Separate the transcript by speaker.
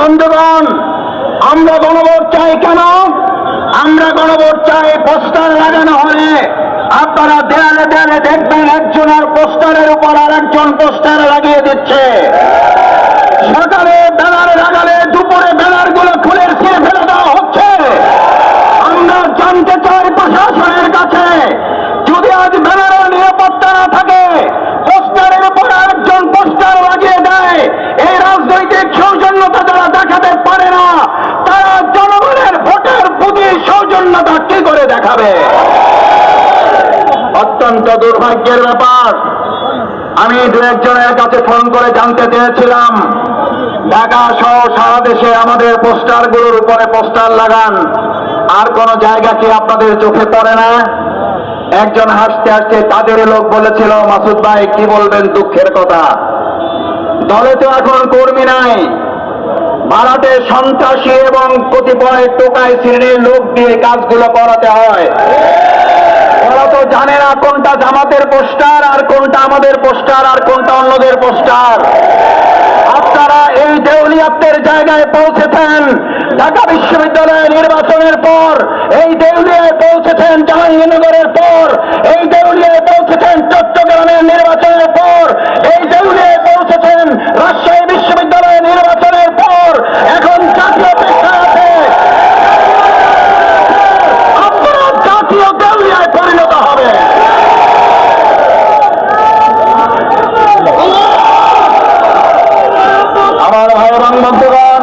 Speaker 1: বন্ধুগণ, আমরা গণভোট চাই কেন? আমরা গণভোট চাই পোস্টার লাগানো হলে। আপনারা দেয়ালে দেয়ালে দেখবেন একজনের দেখাবে। অত্যন্ত দুর্ভাগ্যের ব্যাপার। আমি দু একজনের কাছে ফোন করে জানতে চেয়েছিলাম। ঢাকা সহ সারা দেশে আমাদের পোস্টারগুলোর উপরে পোস্টার লাগান। আর কোন জায়গা কি আপনাদের চোখে পড়ে না? একজন হাসতে হাসতে তাদের লোক বলেছিল, মাসুদ ভাই, কি বলবেন দুঃখের কথা? দলে তো এখন কর্মী নাই। ভারতে সন্ত্রাসী এবং কতিপয় টোকাই শ্রেণির লোক দিয়ে কাজগুলো করাতে হয়। ওরা তো জানে না কোনটা জামাতের পোস্টার আর কোনটা আমাদের পোস্টার আর কোনটা অন্যদের পোস্টার। আপনারা এই দেউলিয়াত্বের জায়গায় পৌঁছেছেন। ঢাকা বিশ্ববিদ্যালয় নির্বাচনের পর এই দেউলিয়ায় পৌঁছেছেন দেউলিয়া বন্ধুগণ